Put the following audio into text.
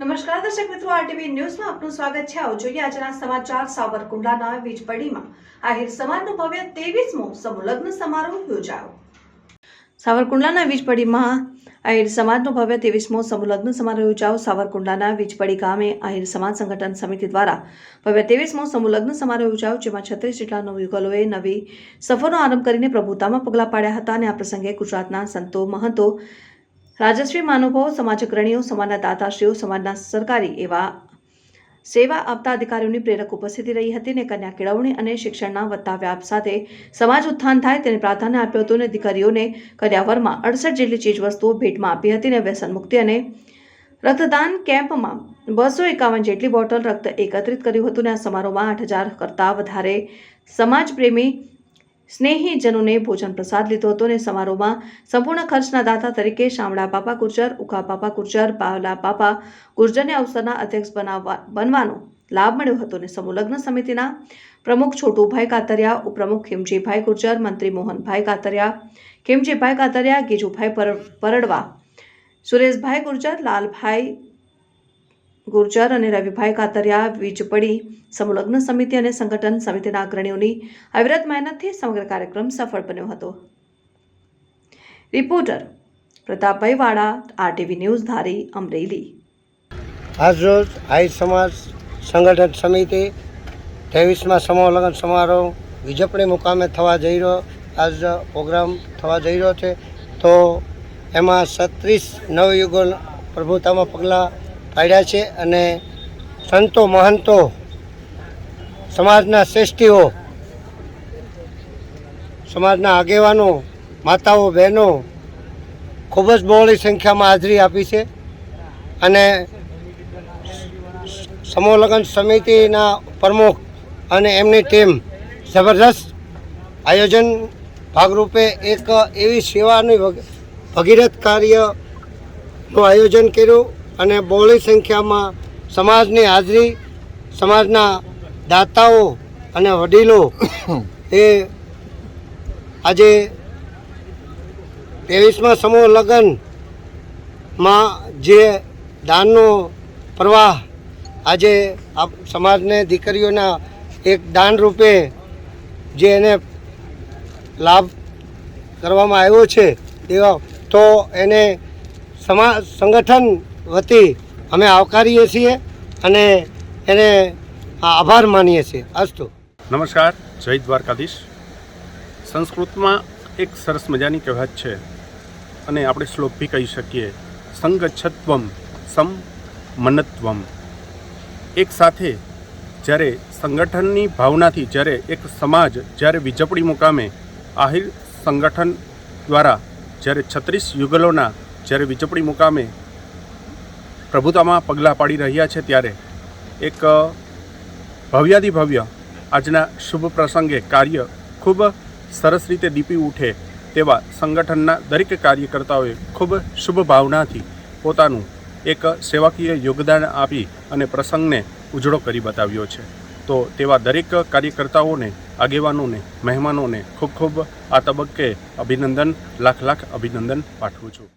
નમસ્કાર દર્શક મિત્રો, આરટીવી ન્યૂઝમાં આપનું સ્વાગત છે. આવો જોઈએ આજના સમાચાર સાવરકુંડલાના વીજપડીમાં આહિર સમાજનો ભવ્ય તેવીસમો સમૂહ લગ્ન સમારોહ યોજાયો. સાવરકુંડલાના વીજપડીમાં આહિર સમાજનો ભવ્ય તેવીસમો સમૂહ લગ્ન સમારોહ યોજાયો. સાવરકુંડલાના વીજપડી ગામે આહિર સમાજ સંગઠન સમિતિ દ્વારા ભવ્ય તેવીસમો સમૂહ લગ્ન સમારોહ યોજાયો, જેમાં છત્રીસ જેટલા નવયુગલોએ નવી સફરનો આરંભ કરીને પ્રભુતામાં પગલાં પાડ્યા હતા. અને આ પ્રસંગે ગુજરાતના સંતો મહંતો રાજશ્રી સમાજ અગ્રણીઓ સમાજના દાતાશ્રીઓ, સમાજના સરકારી એવા સેવા આપતા અધિકારીઓની પ્રેરક ઉપસ્થિતિ રહી હતી અને કન્યા કેળવણી અને શિક્ષણના વધતા વ્યાપ સાથે સમાજ ઉત્થાન થાય તેને પ્રાધાન્ય આપ્યું હતું અને દીકરીઓને કન્યાવરમાં અડસઠ જેટલી ચીજવસ્તુઓ ભેટમાં આપી હતી અને વ્યસન મુક્તિ અને રક્તદાન કેમ્પમાં બસો એકાવન જેટલી બોટલ રક્ત એકત્રિત કર્યું હતું અને આ સમારોહમાં આઠ હજાર કરતાં વધારે સમાજપ્રેમી સ્નેહીજનોને ભોજન પ્રસાદ લીધો હતો અને સમારોહમાં સંપૂર્ણ ખર્ચના દાતા તરીકે શામળા બાપા ગુર્જર ઉકા બાપા ગુર્જર, બાવલા બાપા ગુર્જરને અવસરના અધ્યક્ષ બનાવવા બનવાનો લાભ મળ્યો હતો અને સમૂહ લગ્ન સમિતિના પ્રમુખ છોટુભાઈ કાતરિયા, ઉપપ્રમુખ ખીમજીભાઈ ગુર્જર, મંત્રી મોહનભાઈ કાતરિયા, ખીમજીભાઈ કાતરિયા, ગીજુભાઈ પર- પરડવા, સુરેશભાઈ ગુર્જર, લાલભાઈ ગુર્જર અને રવિભાઈ કાતરિયા વીજપડી સમલગ્ન સમિતિ અને સંગઠન સમિતિના અગ્રણીઓની અવિરત મહેનતથી સમગ્ર કાર્યક્રમ સફળ બન્યો હતો. રિપોર્ટર પ્રતાપભાઈ વાળા, આરટીવી ન્યૂઝ ધારી, અમરેલી. આજરોજ આઈ સમાજ સંગઠન સમિતિ ત્રેવીસમાં સમૂહ સમારોહ વિજપણી મુકામે થવા જઈ રહ્યો, આજ પ્રોગ્રામ થવા જઈ રહ્યો છે. તો એમાં છત્રીસ નવયુગો પ્રભુતામાં પગલાં પાડ્યા છે અને સંતો મહંતો સમાજના શ્રેષ્ઠીઓ, સમાજના આગેવાનો, માતાઓ, બહેનો ખૂબ જ બહોળી સંખ્યામાં હાજરી આપી છે અને સમોલગ્ન સમિતિના પ્રમુખ અને એમની ટીમ જબરદસ્ત આયોજન ભાગરૂપે એક એવી સેવાની ભગ- ભગીરથ કાર્યનું આયોજન કર્યું. અને બહોળી સંખ્યામાં સમાજની હાજરી, સમાજના દાતાઓ અને વડીલો એ આજે ત્રેવીસમાં સમૂહ લગ્નમાં જે દાનનો પ્રવાહ આજે આપ સમાજને દીકરીઓના એક દાન રૂપે જે એને લાભ કરવામાં આવ્યો છે, એવા તો એને સમા, સંગઠન વતી અમે આવકારીએ છીએ અને એને આભાર માનીએ છીએ. અસ્તુ. નમસ્કાર, જય દ્વારકાધીશ. સંસ્કૃતમાં એક સરસ મજાની કહેવત છે, અને આપણે શ્લોક બી કહી શકીએ, સંગચ્છત્વમ સમ મનત્વમ. એક સાથે જ્યારે સંગઠનની ભાવનાથી જ્યારે એક સમાજ જ્યારે વિજપડી મુકામે આહિર સંગઠન દ્વારા જ્યારે છત્રીસ યુગલોના જ્યારે વિજપડી મુકામે પ્રભુતામાં પગલાં પાડી રહ્યા છે ત્યારે એક ભવ્યાધિ ભવ્ય આજના શુભ પ્રસંગે કાર્ય ખૂબ સરસ રીતે દીપી ઉઠે તેવા સંગઠનના દરેક કાર્યકર્તાઓએ ખૂબ શુભ ભાવનાથી પોતાનું એક સેવાકીય યોગદાન આપી અને પ્રસંગને ઉજળો કરી બતાવ્યો છે. તો તેવા દરેક કાર્યકર્તાઓને, આગેવાનોને, મહેમાનોને ખૂબ ખૂબ આ તબક્કે અભિનંદન, લાખ લાખ અભિનંદન પાઠવું છું.